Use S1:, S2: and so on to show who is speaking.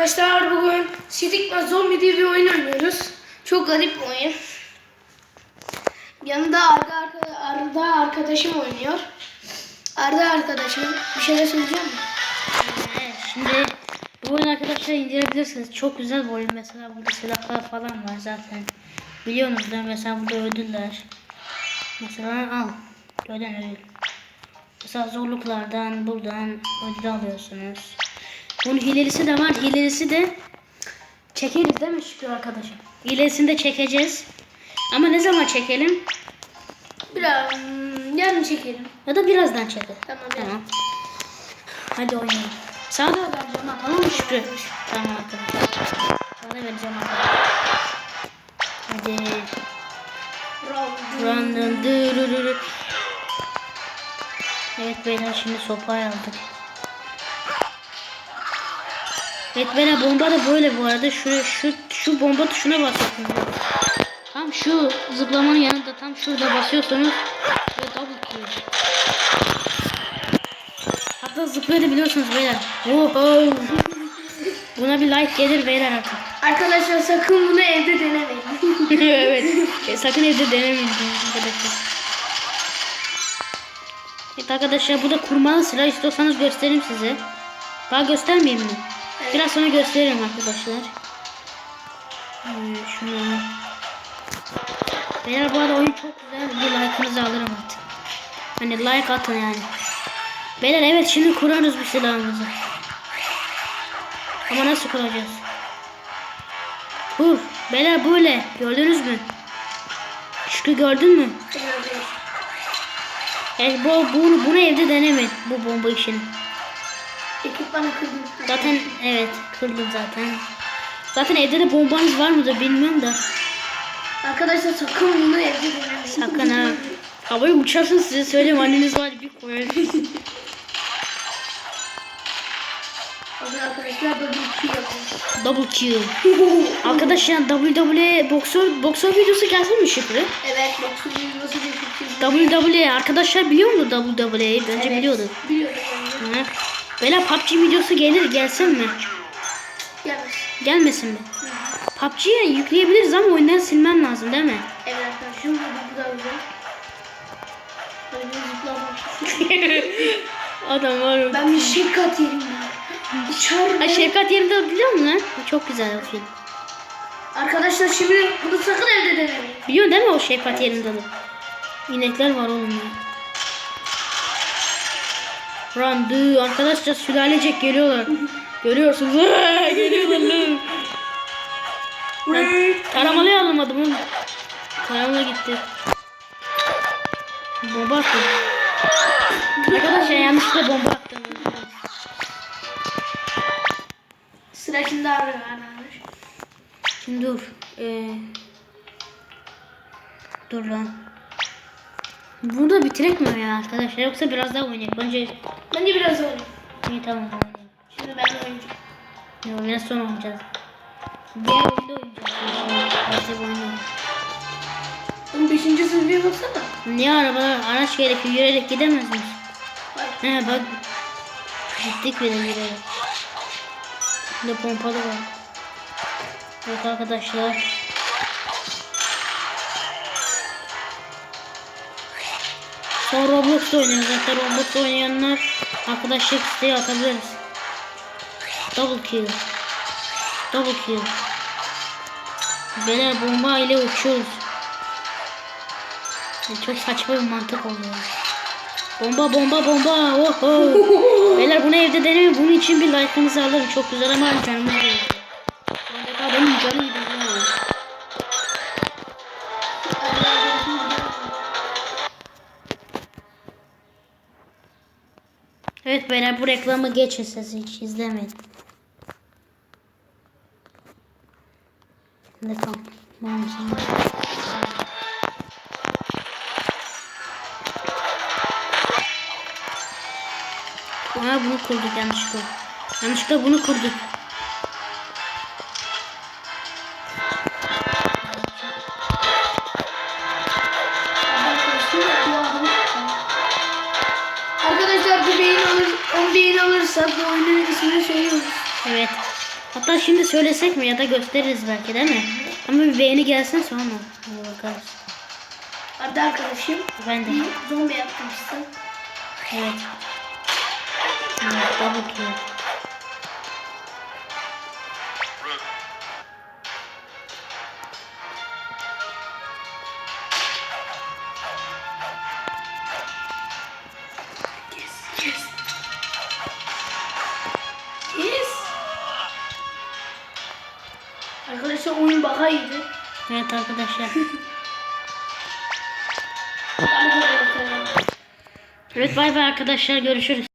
S1: arkadaşlar bugün Stickman Zombie diye bir oyun oynuyoruz. Çok garip bir oyun. Yanında Arda, Arda arkadaşım oynuyor. Arda arkadaşım bir şeyler söyleyecek mi?
S2: Evet, şimdi bu oyunu arkadaşlar indirebilirsiniz. Çok güzel bir oyun. Mesela burada silahlar falan var zaten. Biliyorsunuz da mesela burada ödüller. Mesela al. Gördün ödül. Mesela zorluklardan buradan ödül alıyorsunuz. Bunun hilelisi de var. Hilelisi de çekeriz değil mi Şükrü arkadaşım? Hilesini de çekeceğiz. Ama ne zaman çekelim?
S1: Biraz hmm, yarın çekelim.
S2: Ya da birazdan çekelim.
S1: Tamam,
S2: Tamam. Hadi oynayalım. Sana da vereceğim ha tamam mı Şükrü? Tamam arkadaşlar. Sana da vereceğim. Hadi. Random. dırırırı. Evet beyler şimdi sopayı aldık. Evet beyler bomba da böyle bu arada. Şu, şu, şu bomba tuşuna basıyorsunuz. Tam şu zıplamanın yanında tam şurada basıyorsunuz. Ve double kill. Hatta zıplayabiliyorsunuz beyler. Oho. Buna bir like gelir beyler artık.
S1: Arkadaşlar sakın bunu evde denemeyin.
S2: evet. E, sakın evde denemeyin arkadaşlar. Evet arkadaşlar bu da kurmalı silah istiyorsanız göstereyim size. Daha göstermeyeyim mi? Biraz sonra gösteririm arkadaşlar. Ee, şunu. Beyler bu arada oyun çok güzel. Bir like'ınızı alırım artık. Hani like atın yani. Beyler evet şimdi kurarız bu silahımızı. Ama nasıl kuracağız? Kur. Beyler böyle. Gördünüz mü? Şükrü gördün mü? Evet, bu, bunu, bunu evde denemeyin. Bu bomba işini.
S1: Ekipmanı kırdım.
S2: Zaten evet kırdım zaten. Zaten evde de bombanız var mıdır bilmiyorum da.
S1: Arkadaşlar sakın bunu evde denemeyin.
S2: Sakın ha. Havaya uçarsın size söyleyeyim anneniz var bir koyar.
S1: Bakın arkadaşlar böyle bir şey yapıyor.
S2: Double kill. Arkadaşlar WWE boksör boksör videosu gelsin mi Şükrü?
S1: Evet şu videosu güzel.
S2: WWE arkadaşlar biliyor mu WWE'yi? Bence
S1: Evet,
S2: biliyordu.
S1: Biliyordum.
S2: Hı. Böyle PUBG videosu gelir gelsin mi?
S1: Gelmez.
S2: Gelmesin mi? PUBG'ye yükleyebiliriz ama oyunları silmem lazım değil mi?
S1: Evet arkadaşlar şimdi bu da güzel.
S2: Adam var ya.
S1: Ben bir şey kat yerim ya.
S2: Ha. Şefkat yerinde biliyor musun lan? Çok güzel o film.
S1: Arkadaşlar şimdi bunu sakın evde denemeyin.
S2: Biliyorsun değil mi o Şefkat yerinde de? İnekler var oğlum ya. Randı arkadaşlar sülalecek geliyorlar. Görüyorsunuz. Geliyorlar. Ben taramalı alamadım oğlum. Taramalı gitti. Bomba attım. Arkadaşlar yanlışlıkla bomba attım.
S1: Sıra şimdi abi.
S2: Şimdi dur. Ee, dur lan. Burada bitirek mi ya arkadaşlar yoksa biraz daha oynayalım. Önce
S1: Bence biraz oynayayım.
S2: iyi tamam oynayalım.
S1: Şimdi ben oynayacağım.
S2: Yok biraz sonra oynayacağız. Diğer oyunda oynayacağız. Oyun yok.
S1: Bunun 5. sınıfıya baksana.
S2: Niye arabalar araç gerekiyor yürüyerek gidemez miyiz? He bak. Gittik bile yürüyerek. Burada pompalı var. Evet arkadaşlar. Son Roblox'ta oynuyoruz. Zaten Roblox'ta oynayanlar arkadaşlık isteği atabiliriz. Double kill. Double kill. Beyler bomba ile uçuyoruz. Çok saçma bir mantık oluyor. Bomba bomba bomba. Oho. Beyler bunu evde denemeyin. Bunun için bir like'ınızı alırım. Çok güzel ama canımız Evet beyler bu reklamı geçin siz hiç izlemeyin. Tamam sana. Aa bunu kurduk yanlışlıkla. Yanlışlıkla bunu kurduk. Evet. Hatta şimdi söylesek mi ya da gösteririz belki değil mi? Ama bir beğeni gelsin sonra. Hadi bakarız.
S1: Arda arkadaşım
S2: Ben de.
S1: bir zombi yapmışsın.
S2: Evet. Evet, double kill.
S1: Arkadaşlar oyun baka yedi.
S2: Evet arkadaşlar. Evet bay bay arkadaşlar görüşürüz.